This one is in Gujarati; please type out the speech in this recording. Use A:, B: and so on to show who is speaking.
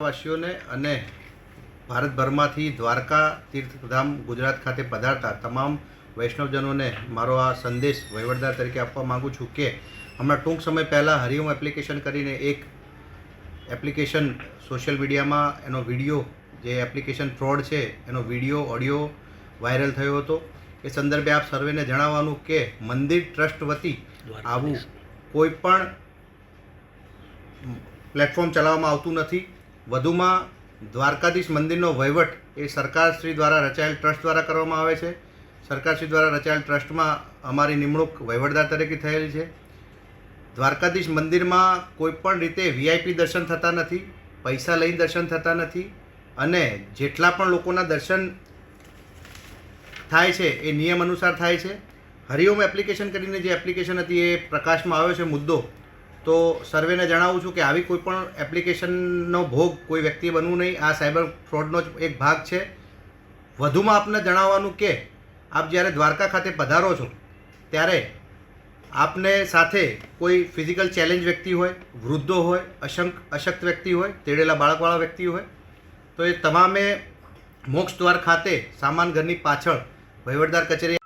A: વાસીઓને અને ભારતભરમાંથી દ્વારકા તીર્થધામ ગુજરાત ખાતે પધારતા તમામ વૈષ્ણવજનોને મારો આ સંદેશ વહીવટદાર તરીકે આપવા માગું છું કે હમણાં ટૂંક સમય પહેલાં હરિઓમ એપ્લિકેશન કરીને એક એપ્લિકેશન સોશિયલ મીડિયામાં એનો વીડિયો જે એપ્લિકેશન ફ્રોડ છે એનો વીડિયો ઓડિયો વાયરલ થયો હતો. એ સંદર્ભે આપ સર્વેને જણાવવાનું કે મંદિર ટ્રસ્ટ વતી આવું કોઈ પણ પ્લેટફોર્મ ચલાવવામાં આવતું નથી. વધુમાં દ્વારકાધીશ મંદિરનો વહીવટ એ સરકારશ્રી દ્વારા રચાયેલ ટ્રસ્ટ દ્વારા કરવામાં આવે છે. સરકારશ્રી દ્વારા રચાયેલ ટ્રસ્ટમાં અમારી નિમણૂક વહીવટદાર તરીકે થયેલી છે. દ્વારકાધીશ મંદિરમાં કોઈ પણ રીતે વીઆઈપી દર્શન થતા નથી, પૈસા લઈને દર્શન થતા નથી અને જેટલા પણ લોકોના દર્શન થાય છે એ નિયમ અનુસાર થાય છે. હરિઓમ એપ્લિકેશન કરીને જે એપ્લિકેશન હતી એ પ્રકાશમાં આવ્યો છે મુદ્દો. તો સર્વેને જણાવું છું કે આવી કોઈ પણ એપ્લિકેશનનો ભોગ કોઈ વ્યક્તિએ બનવું નહીં. આ સાયબર ફ્રોડનો જ એક ભાગ છે. વધુમાં આપને જણાવવાનું કે આપ જ્યારે દ્વારકા ખાતે પધારો છો, ત્યારે આપને સાથે કોઈ ફિઝિકલ ચેલેન્જ વ્યક્તિ હોય, વૃદ્ધો હોય, અશંક, અશક્ત વ્યક્તિ હોય, તેડેલા બાળકવાળા વ્યક્તિ હોય, તો એ તમામે મોક્ષ દ્વાર ખાતે સામાન ઘરની પાછળ વહીવટદાર કચેરી